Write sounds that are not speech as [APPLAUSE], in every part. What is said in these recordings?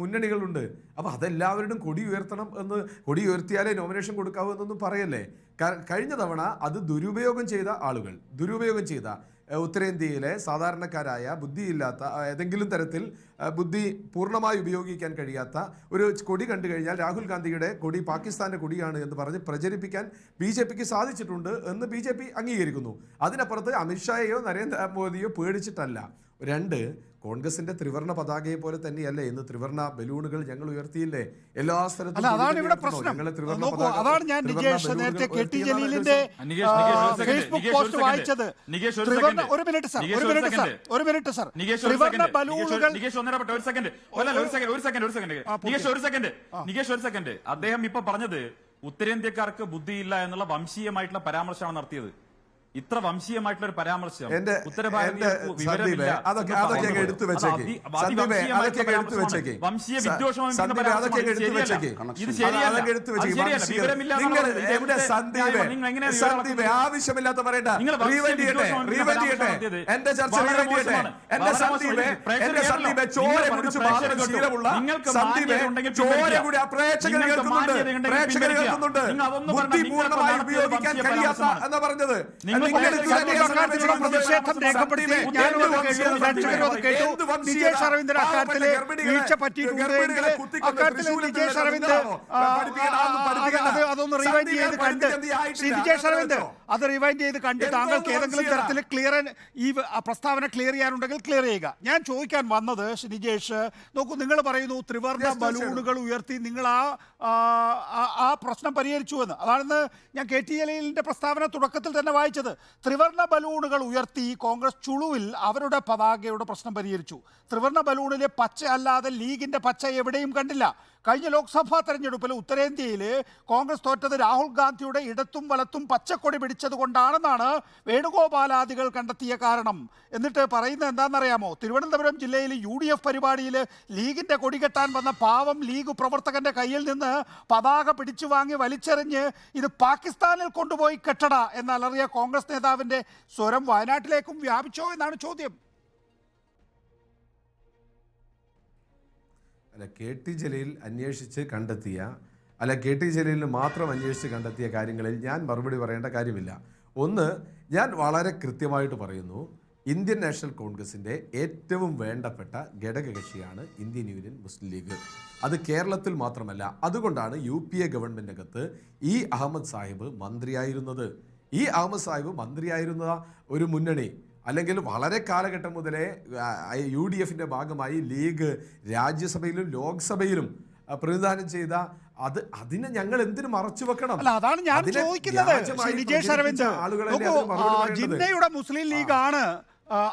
മുന്നണികളുണ്ട്. അപ്പോൾ അതെല്ലാവരുടെയും കൊടി ഉയർത്തണം എന്ന് കൊടി ഉയർത്തിയാലേ നോമിനേഷൻ കൊടുക്കാവൂ എന്നൊന്നും പറയല്ലേ? കഴിഞ്ഞ തവണ അത് ദുരുപയോഗം ചെയ്ത ആളുകൾ ദുരുപയോഗം ചെയ്ത ഉത്തരേന്ത്യയിലെ സാധാരണക്കാരായ ബുദ്ധിയില്ലാത്ത ഏതെങ്കിലും തരത്തിൽ ബുദ്ധി പൂർണമായി ഉപയോഗിക്കാൻ കഴിയാത്ത ഒരു കൊടി കണ്ടു കഴിഞ്ഞാൽ രാഹുൽ ഗാന്ധിയുടെ കൊടി പാകിസ്ഥാന്റെ കൊടിയാണ് എന്ന് പറഞ്ഞ് പ്രചരിപ്പിക്കാൻ ബി ജെ പിക്ക് സാധിച്ചിട്ടുണ്ട് എന്ന് ബി ജെ പി അംഗീകരിക്കുന്നു. അതിനപ്പുറത്ത് അമിത്ഷായെയോ നരേന്ദ്രമോദിയോ പേടിച്ചിട്ടല്ല. രണ്ട് കോൺഗ്രസിന്റെ ത്രിവർണ പതാകയെ പോലെ തന്നെയല്ലേ ഇന്ന് ത്രിവർണ ബലൂണുകൾ ഞങ്ങൾ ഉയർത്തിയില്ലേ? എല്ലാ സ്ഥലത്തും അല്ല അതാണ് ഇവിടെ പ്രശ്നം. ഞങ്ങൾ ത്രിവർണ പതാക- അതാണ് ഞാൻ നികേഷ് നേരത്തെ കെ ടി ജലീലിന്റെ. ഫേസ്ബുക്ക് പോസ്റ്റ് വായിച്ചത്. ഒരു മിനിറ്റ് സർ ഒരു മിനിറ്റ് സർ ഒരു മിനിറ്റ് സർ ത്രിവർണ. ബലൂണുകൾ നികേഷ് ഒന്നര ഒരു സെക്കൻഡ് ഒരു സെക്കൻഡ് ഒരു സെക്കൻഡ് ഒരു സെക്കൻഡ് നികേഷ് ഒരു സെക്കൻഡ് നികേഷ് ഒരു സെക്കൻഡ് അദ്ദേഹം ഇപ്പൊ പറഞ്ഞത് ഉത്തരേന്ത്യക്കാർക്ക് ബുദ്ധിയില്ല എന്നുള്ള വംശീയമായിട്ടുള്ള പരാമർശമാണ് നടത്തിയത്. ഇത്ര വംശീയമായിട്ടുള്ള ഒരു പരാമർശം എന്റെ അതൊക്കെ അതൊക്കെ എടുത്തു വെച്ചേക്ക്. അതി- അതൊക്കെ എടുത്തു. വെച്ചേക്ക്. വംശീയ വിദ്വേഷം സന്ദീപേ, അതൊക്കെ അങ്ങ് എടുത്തു വെച്ചേക്ക്. ഇത് ശരിയല്ല. എടുത്തു വെച്ചേക്ക് നിങ്ങൾ എവിടെ സന്ദീപേ സന്ദീപേ ആവശ്യമില്ലാത്ത പറയണ്ട. നിങ്ങൾ വംശീയ റീവൈൻഡ് ചെയ്യട്ടെ വിദ്വേഷമാണ് റീവൈൻഡ് ചെയ്യട്ടെ. എന്റെ ചർച്ച റീവൈൻഡ് ചെയ്യട്ടെ. എന്റെ സന്ദീപേ എന്റെ. ചോര കുടിച്ച് ശീലമുള്ള ചോര കൂടി ആ പ്രേക്ഷകർ കേൾക്കുന്നുണ്ട്. പ്രേക്ഷകർ കേൾക്കുന്നുണ്ട്. ഉപയോഗിക്കാൻ കഴിയാത്ത എന്ന് പറഞ്ഞത് സന്ദീപേ, പ്രതിഷേധം രേഖപ്പെടുത്തി? നികേഷ് അരവിന്ദൻ അക്കാര്യത്തിൽ വീഴ്ച പറ്റിയിട്ടുണ്ട് എങ്കിൽ അക്കാര്യത്തിൽ അരവിന്ദ് അതൊന്നും റീവൈൻഡ് ചെയ്ത് കണ്ട് ശ്രീ വിജേഷ് അരവിന്ദ്. അത് റിവൈൻഡ് ചെയ്ത് കണ്ട് താങ്കൾക്ക് ഏതെങ്കിലും തരത്തിൽ ക്ലിയർ ഈ പ്രസ്താവന ക്ലിയർ ചെയ്യാനുണ്ടെങ്കിൽ ക്ലിയർ ചെയ്യുക. ഞാൻ ചോദിക്കാൻ വന്നത് ശ്രീജേഷ് നോക്കൂ നിങ്ങൾ പറയുന്നു ത്രിവർണ ബലൂണുകൾ ഉയർത്തി നിങ്ങൾ ആ ആ, പ്രശ്നം പരിഹരിച്ചു എന്ന്. അതാണെന്ന് ഞാൻ കെ ടി ജലീലിന്റെ പ്രസ്താവന തുടക്കത്തിൽ തന്നെ വായിച്ചത്. ത്രിവർണ ബലൂണുകൾ ഉയർത്തി കോൺഗ്രസ് ചുളുവിൽ അവരുടെ പതാകയുടെ പ്രശ്നം പരിഹരിച്ചു. ത്രിവർണ ബലൂണിലെ പച്ച അല്ലാതെ ലീഗിന്റെ പച്ച എവിടെയും കണ്ടില്ല. കഴിഞ്ഞ ലോക്സഭാ തെരഞ്ഞെടുപ്പിൽ ഉത്തരേന്ത്യയിൽ കോൺഗ്രസ് തോറ്റത് രാഹുൽ ഗാന്ധിയുടെ ഇടത്തും വലത്തും പച്ചക്കൊടി പിടിച്ചത് കൊണ്ടാണെന്നാണ് വേണുഗോപാലാദികൾ കണ്ടെത്തിയ കാരണം. എന്നിട്ട് പറയുന്നത് എന്താണെന്നറിയാമോ? തിരുവനന്തപുരം ജില്ലയിൽ യു ഡി എഫ് പരിപാടിയിൽ ലീഗിന്റെ കൊടികെട്ടാൻ വന്ന പാവം ലീഗ് പ്രവർത്തകന്റെ കയ്യിൽ നിന്ന് പതാക പിടിച്ചു വാങ്ങി വലിച്ചെറിഞ്ഞ് ഇത് പാകിസ്ഥാനിൽ കൊണ്ടുപോയി കെട്ടട എന്നലറിയ കോൺഗ്രസ് നേതാവിന്റെ സ്വരം വയനാട്ടിലേക്കും വ്യാപിച്ചോ എന്നാണ് ചോദ്യം. അല്ല കെ ടി ജലീൽ അന്വേഷിച്ച് കണ്ടെത്തിയ അല്ല കെ ടി ജലീലിന് മാത്രം അന്വേഷിച്ച് കണ്ടെത്തിയ കാര്യങ്ങളിൽ ഞാൻ മറുപടി പറയേണ്ട കാര്യമില്ല. ഒന്ന് ഞാൻ വളരെ കൃത്യമായിട്ട് പറയുന്നു ഇന്ത്യൻ നാഷണൽ കോൺഗ്രസിന്റെ ഏറ്റവും വേണ്ടപ്പെട്ട ഘടകകക്ഷിയാണ് ഇന്ത്യൻ യൂണിയൻ മുസ്ലിം ലീഗ്. അത് കേരളത്തിൽ മാത്രമല്ല അതുകൊണ്ടാണ് യു പി എ ഗവൺമെന്റിനകത്ത് ഈ അഹമ്മദ് സാഹിബ് മന്ത്രിയായിരുന്നത്. ഈ അഹമ്മദ് സാഹിബ് മന്ത്രിയായിരുന്ന ഒരു മുന്നണി അല്ലെങ്കിൽ വളരെ കാലഘട്ടം മുതലേ യു ഡി എഫിന്റെ ഭാഗമായി ലീഗ് രാജ്യസഭയിലും ലോക്സഭയിലും പ്രതിനിധാനം ചെയ്ത അത് അതിനെ ഞങ്ങൾ എന്തിനു മറച്ചു വെക്കണം? അല്ല അതാണ് ഞാൻ ചോദിക്കുന്നത്. വിജേഷ് അരവിന്ദ്. ജിന്നയുടെ മുസ്ലിം ലീഗാണ്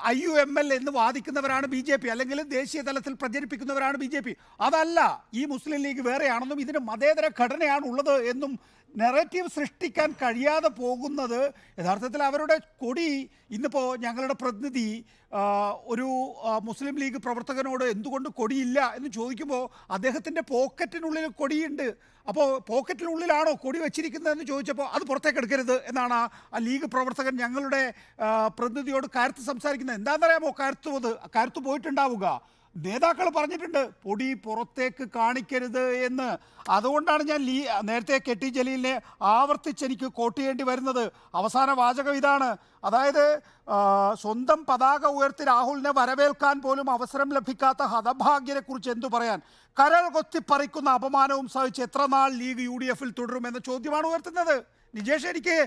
ഐ യു എം എൽ എന്ന് വാദിക്കുന്നവരാണ് ബി ജെ പി അല്ലെങ്കിൽ ദേശീയ തലത്തിൽ പ്രചരിപ്പിക്കുന്നവരാണ് ബി ജെ പി. അതല്ല ഈ മുസ്ലിം ലീഗ് വേറെയാണെന്നും ഇതിന് മതേതര ഘടനയാണ് ഉള്ളത് എന്നും നെറേറ്റീവ് സൃഷ്ടിക്കാൻ കഴിയാതെ പോകുന്നത് യഥാർത്ഥത്തിൽ അവരുടെ കൊടി ഇന്നിപ്പോൾ ഞങ്ങളുടെ പ്രതിനിധി ഒരു മുസ്ലിം ലീഗ് പ്രവർത്തകനോട് എന്തുകൊണ്ട് കൊടിയില്ല എന്ന് ചോദിക്കുമ്പോൾ അദ്ദേഹത്തിന്റെ പോക്കറ്റിനുള്ളിൽ കൊടിയുണ്ട്. അപ്പോൾ പോക്കറ്റിനുള്ളിലാണോ കൊടി വെച്ചിരിക്കുന്നതെന്ന് ചോദിച്ചപ്പോൾ അത് പുറത്തേക്ക് എടുക്കരുത് എന്നാണ് ആ- ലീഗ് പ്രവർത്തകൻ ഞങ്ങളുടെ പ്രതിനിധിയോട് കരുത്ത് സംസാരിക്കുന്നത്. എന്താണെന്നറിയാമോ കരുത്തുവത് കാര്യത്ത് പോയിട്ടുണ്ടാവുക. നേതാക്കൾ പറഞ്ഞിട്ടുണ്ട് പൊടി പുറത്തേക്ക് കാണിക്കരുത് എന്ന്. അതുകൊണ്ടാണ് ഞാൻ ലീ നേരത്തെ കെ ടി ജലീലിനെ ആവർത്തിച്ച് എനിക്ക് കോട്ട് ചെയ്യേണ്ടി വരുന്നത്. അവസാന വാചകം ഇതാണ്. അതായത് സ്വന്തം പതാക ഉയർത്തി രാഹുലിനെ വരവേൽക്കാൻ പോലും അവസരം ലഭിക്കാത്ത ഹതഭാഗ്യനെക്കുറിച്ച് എന്തു പറയാൻ? കരൾ കൊത്തിപ്പറിക്കുന്ന അപമാനവും സഹിച്ച് എത്ര നാൾ ലീഗ് യു ഡി എഫിൽ തുടരുമെന്ന ചോദ്യമാണ് ഉയർത്തുന്നത്. നിജേഷ് എനിക്ക്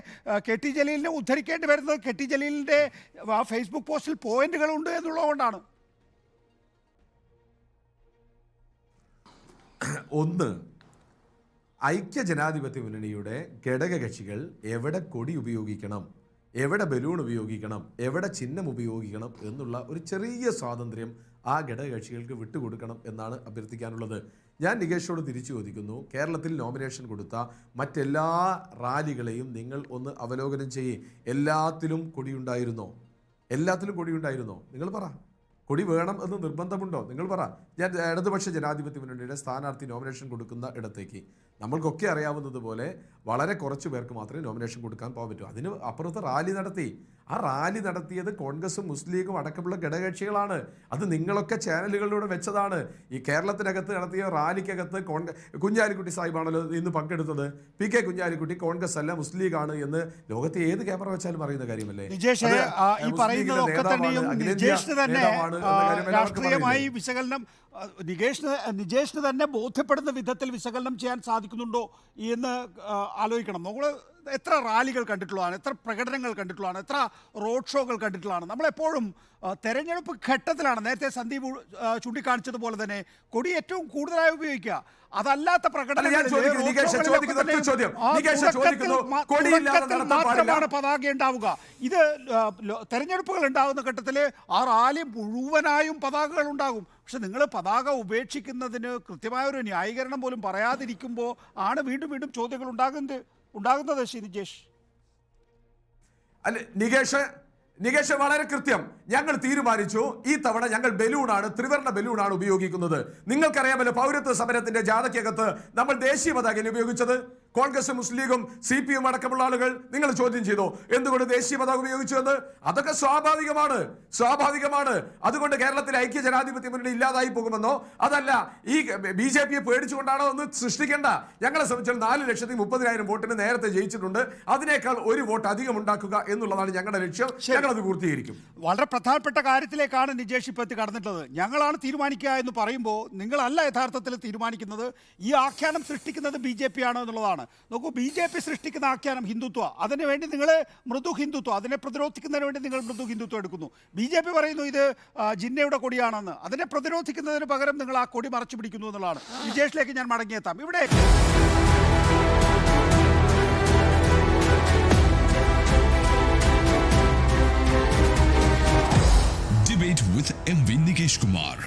കെ ടി ജലീലിനെ ഉദ്ധരിക്കേണ്ടി വരുന്നത് കെ ടി ജലീലിന്റെ ഫേസ്ബുക്ക് പോസ്റ്റിൽ പോയിന്റുകൾ ഉണ്ട് എന്നുള്ളതുകൊണ്ടാണ്. [CLEARS THROAT] ഒന്ന് ഐക്യ ജനാധിപത്യ മുന്നണിയുടെ ഘടകകക്ഷികൾ എവിടെ കൊടി ഉപയോഗിക്കണം? എവിടെ ബലൂൺ ഉപയോഗിക്കണം? എവിടെ ചിഹ്നം ഉപയോഗിക്കണം? എന്നുള്ള ഒരു ചെറിയ സ്വാതന്ത്ര്യം ആ ഘടകകക്ഷികൾക്ക് വിട്ടുകൊടുക്കണം എന്നാണ് അഭ്യർത്ഥിക്കാനുള്ളത്. ഞാൻ നികേഷോട് തിരിച്ചു ചോദിക്കുന്നു കേരളത്തിൽ നോമിനേഷൻ കൊടുത്ത മറ്റെല്ലാ റാലികളെയും നിങ്ങൾ ഒന്ന് അവലോകനം ചെയ്യേ. എല്ലാത്തിലും കൊടിയുണ്ടായിരുന്നോ? എല്ലാത്തിലും കൊടിയുണ്ടായിരുന്നോ? നിങ്ങൾ പറ. കൊടി വേണം എന്ന് നിർബന്ധമുണ്ടോ? നിങ്ങൾ പറ. ഞാൻ ഇടതുപക്ഷ ജനാധിപത്യ മുന്നണിയുടെ സ്ഥാനാർത്ഥി നോമിനേഷൻ കൊടുക്കുന്ന ഇടത്തേക്ക്. നമ്മൾക്കൊക്കെ അറിയാവുന്നത് പോലെ വളരെ കുറച്ച് പേർക്ക് മാത്രമേ നോമിനേഷൻ കൊടുക്കാൻ പോകാൻ പറ്റൂ. അതിന് അപ്പുറത്ത് റാലി നടത്തി. ആ റാലി നടത്തിയത് കോൺഗ്രസും മുസ്ലിം ലീഗും അടക്കമുള്ള ഘടകകക്ഷികളാണ്. അത് നിങ്ങളൊക്കെ ചാനലുകളിലൂടെ വെച്ചതാണ്. ഈ കേരളത്തിനകത്ത് നടത്തിയ റാലിക്കകത്ത് കോൺഗ്രസ് കുഞ്ഞാലിക്കുട്ടി സാഹിബാണല്ലോ ഇന്ന് പങ്കെടുത്തത്. പി കെ കുഞ്ഞാലിക്കുട്ടി കോൺഗ്രസ് അല്ല മുസ്ലിം ലീഗാണ് എന്ന് ലോകത്തെ ഏത് ക്യാമറ വെച്ചാലും അറിയുന്ന കാര്യമല്ലേ? രാഷ്ട്രീയമായി വിശകലനം നികേഷിന് നിജേഷിന് തന്നെ ബോധ്യപ്പെടുന്ന വിധത്തിൽ വിശകലനം ചെയ്യാൻ സാധിക്കുന്നുണ്ടോ എന്ന് ആലോചിക്കണം. നമ്മൾ എത്ര റാലികൾ കണ്ടിട്ടുള്ളതാണ് എത്ര പ്രകടനങ്ങൾ കണ്ടിട്ടുള്ളതാണ് എത്ര റോഡ് ഷോകൾ കണ്ടിട്ടുള്ളതാണ്. നമ്മളെപ്പോഴും തെരഞ്ഞെടുപ്പ് ഘട്ടത്തിലാണ് നേരത്തെ സന്ദീപ് ചൂണ്ടിക്കാണിച്ചതുപോലെ തന്നെ കൊടി ഏറ്റവും കൂടുതലായി ഉപയോഗിക്കുക. അതല്ലാത്ത പ്രകടനമാണ്. മാത്രമാണ് പതാക ഉണ്ടാവുക. ഇത് തെരഞ്ഞെടുപ്പുകൾ ഉണ്ടാകുന്ന ഘട്ടത്തിൽ ആ റാലി മുഴുവനായും പതാകകൾ ഉണ്ടാകും. പക്ഷെ നിങ്ങൾ പതാക ഉപേക്ഷിക്കുന്നതിന് കൃത്യമായ ഒരു ന്യായീകരണം പോലും പറയാതിരിക്കുമ്പോൾ ആണ് വീണ്ടും വീണ്ടും ചോദ്യങ്ങൾ ഉണ്ടാകുന്നത്. ഉണ്ടാകുന്നത് നിജേഷ് അല്ല നികേഷ് നികേഷ് വളരെ കൃത്യം. ഞങ്ങൾ തീരുമാനിച്ചു ഈ തവണ ഞങ്ങൾ ബലൂണാണ് ത്രിവർണ ബലൂണാണ് ഉപയോഗിക്കുന്നത്. നിങ്ങൾക്കറിയാമല്ലോ പൗരത്വ സമരത്തിന്റെ ജാഥയ്ക്കകത്ത് നമ്മൾ ദേശീയ പതാകയിൽ ഉപയോഗിച്ചത്. കോൺഗ്രസ് മുസ്ലിം ലീഗും സി പി എം അടക്കമുള്ള ആളുകൾ നിങ്ങൾ ചോദ്യം ചെയ്തു? എന്തുകൊണ്ട് ദേശീയ പതാക ഉപയോഗിച്ചു എന്ന്? അതൊക്കെ സ്വാഭാവികമാണ്. സ്വാഭാവികമാണ്. അതുകൊണ്ട് കേരളത്തിലെ ഐക്യ ജനാധിപത്യ മുന്നണി ഇല്ലാതായി പോകുമെന്നോ? അതല്ല ഈ ബി ജെ പിയെ പേടിച്ചുകൊണ്ടാണോ ഒന്ന് സൃഷ്ടിക്കേണ്ട. ഞങ്ങളെ സംബന്ധിച്ചാൽ നാല് ലക്ഷത്തി മുപ്പതിനായിരം വോട്ടിന് നേരത്തെ ജയിച്ചിട്ടുണ്ട്. അതിനേക്കാൾ ഒരു വോട്ട് അധികം ഉണ്ടാക്കുക എന്നുള്ളതാണ് ഞങ്ങളുടെ ലക്ഷ്യം. ഞങ്ങൾ അത് പൂർത്തീകരിക്കും. വളരെ പ്രധാനപ്പെട്ട കാര്യത്തിലേക്കാണ് നിജേഷ് ഇപ്പോൾ എത്തി കടന്നിട്ടുള്ളത് ഞങ്ങളാണ് തീരുമാനിക്കുക എന്ന് പറയുമ്പോൾ നിങ്ങളല്ല യഥാർത്ഥത്തിൽ തീരുമാനിക്കുന്നത്. ഈ ആഖ്യാനം സൃഷ്ടിക്കുന്നത് ബി ജെ പി ആണ് എന്നുള്ളതാണ് നോക്കൂ ബി ജെ പി സൃഷ്ടിക്കുന്ന ആഖ്യാനം ഹിന്ദുത്വ. അതിന് വേണ്ടി നിങ്ങൾ മൃദു ഹിന്ദുത്വ അതിനെ പ്രതിരോധിക്കുന്നതിന് വേണ്ടി നിങ്ങൾ മൃദു ഹിന്ദുത്വം എടുക്കുന്നു. ബി ജെ പി പറയുന്നു ഇത് ജിന്നയുടെ കൊടിയാണെന്ന്. അതിനെ പ്രതിരോധിക്കുന്നതിന് പകരം നിങ്ങൾ ആ കൊടി മറച്ചു പിടിക്കുന്നു എന്നുള്ളതാണ്. വിജേഷിലേക്ക് ഞാൻ മടങ്ങിയെത്താം ഇവിടെ with MV Nikesh Kumar.